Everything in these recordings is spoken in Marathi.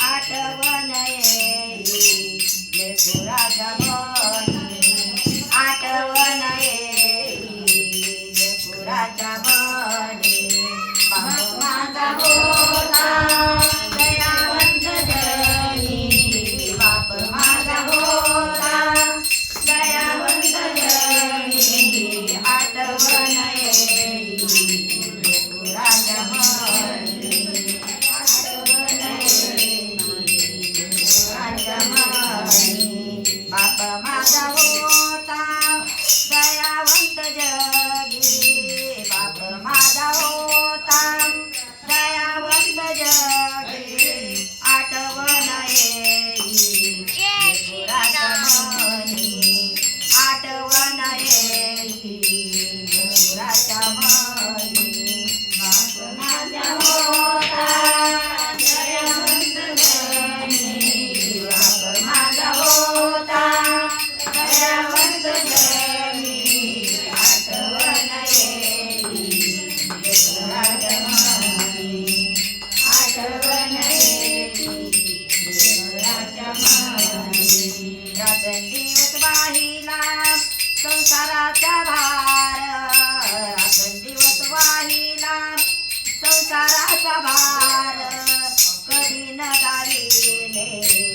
आठवण येईल. लेखुराचा वाहिला संसाराचा भार. दिवस वाहिला संसाराचा भार. कधी न दाविले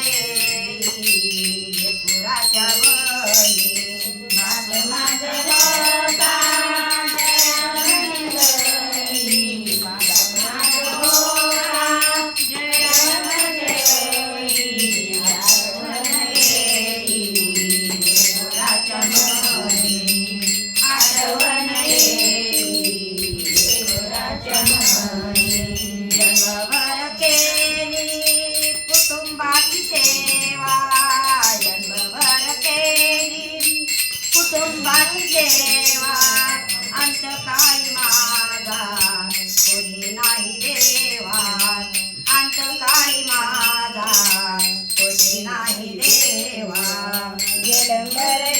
praia. सेवा जन्मभर केली. कुटुंबाची सेवा अंत काही माझा कोणी नाही देवा अंत काही माझा कोणी नाही देवा जन्मभर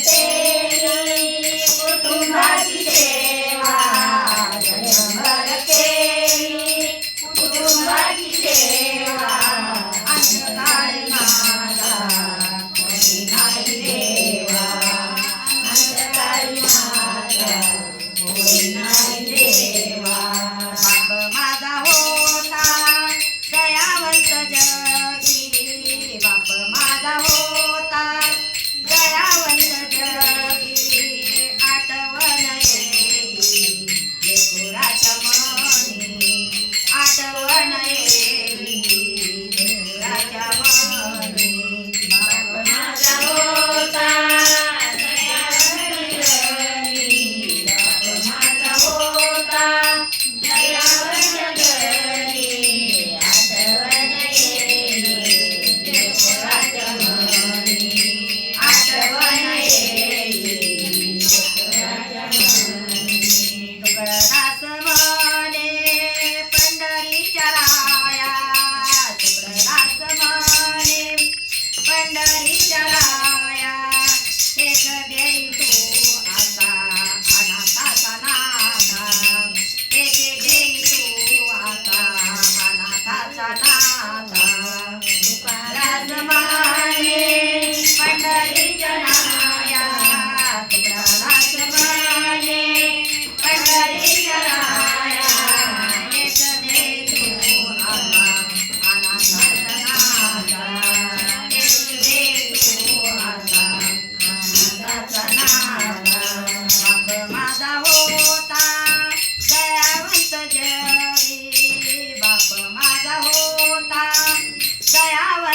fala do Paraná.